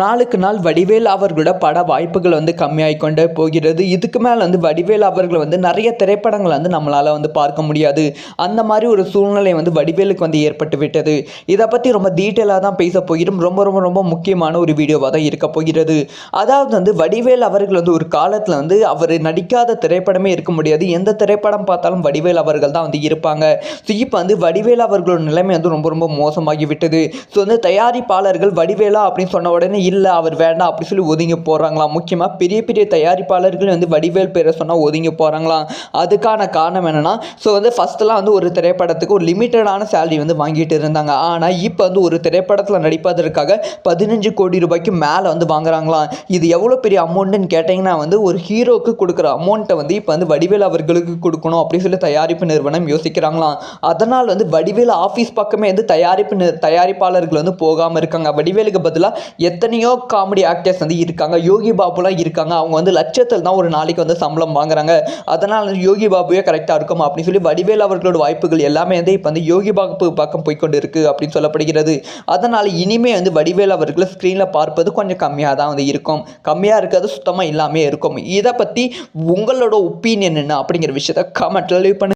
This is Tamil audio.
நாளுக்கு நாள் வடிவேல் அவர்களோட பட வாய்ப்புகள் வந்து கம்மியாகி கொண்டே போகிறது. இதுக்கு மேலே வந்து வடிவேல் அவர்கள் வந்து நிறைய திரைப்படங்களை வந்து நம்மளால் வந்து பார்க்க முடியாது. அந்த மாதிரி ஒரு சூழ்நிலை வந்து வடிவேலுக்கு வந்து ஏற்பட்டு விட்டது. இதை பற்றி ரொம்ப டீட்டெயிலாக தான் பேச போகிறோம். ரொம்ப ரொம்ப ரொம்ப முக்கியமான ஒரு வீடியோவாக தான் இருக்க போகிறது. அதாவது வந்து வடிவேல் அவர்கள் வந்து ஒரு காலத்தில் வந்து அவர் நடிக்காத திரைப்படமே இருக்க முடியாது. எந்த திரைப்படம் பார்த்தாலும் வடிவேல் அவர்கள் தான் வந்து இருப்பாங்க. ஸோ இப்போ வந்து வடிவேல் அவர்களோட நிலைமை வந்து ரொம்ப ரொம்ப மோசமாகி விட்டது. ஸோ வந்து தயாரிப்பாளர்கள் வடிவேலா அப்படின்னு சொன்ன உடனே இல்லை அவர் வேண்டாம் அப்படி சொல்லி ஒதுங்கி போகிறாங்களாம் முக்கியமாக பெரிய பெரிய தயாரிப்பாளர்கள் வந்து வடிவேல் பேரை சொன்னால் ஒதுங்கி போகிறாங்களாம் அதுக்கான காரணம் என்னென்னா ஸோ வந்து ஃபஸ்ட்டெல்லாம் வந்து ஒரு திரைப்படத்துக்கு ஒரு லிமிட்டடான சேலரி வந்து வாங்கிட்டு இருந்தாங்க. ஆனால் இப்போ வந்து ஒரு திரைப்படத்தில் நடிப்பதற்காக பதினஞ்சு கோடி ரூபாய்க்கு மேலே வந்து வாங்குறாங்களாம். இது எவ்வளோ பெரிய அமௌண்ட்டுன்னு கேட்டிங்கன்னா வந்து ஒரு ஹீரோக்கு கொடுக்குற அமௌண்ட்டை வந்து இப்போ வந்து வடிவேல் அவர்களுக்கு கொடுக்கணும் அப்படின்னு சொல்லி தயாரிப்பு நிறுவனம் யோசிக்கிறாங்களாம். அதனால் வந்து வடிவேல் ஆஃபீஸ் பக்கமே வந்து தயாரிப்பு தயாரிப்பாளர்கள் வந்து போகாமல் இருக்காங்க. வடிவேலுக்கு பதிலாக எத்தனையோ காமெடி ஆக்டர்ஸ் வந்து இருக்காங்க. யோகி பாபுலாம் இருக்காங்க. அவங்க வந்து லட்சத்தில் தான் ஒரு நாளைக்கு வந்து சம்பளம் வாங்குறாங்க. அதனால் வந்து யோகி பாபுவே கரெக்டாக இருக்கும் அப்படின்னு சொல்லி வடிவேல் அவர்களோட வாய்ப்புகள் எல்லாமே வந்து இப்போ வந்து யோகி பாபு பக்கம் போய்க்கொண்டு இருக்குது அப்படின்னு சொல்லப்படுகிறது. அதனால் இனிமேல் வந்து வடிவேல் அவர்களை ஸ்க்ரீனில் பார்ப்பது கொஞ்சம் கம்மியாக தான் வந்து இருக்கும். கம்மியாக இருக்கிறது சுத்தமாக இல்லாமல் இருக்கும். இதை பற்றி உங்களோட ஒப்பீனியன் என்ன அப்படிங்கிற விஷயத்த கமெண்ட்டில் லீவ் பண்ணு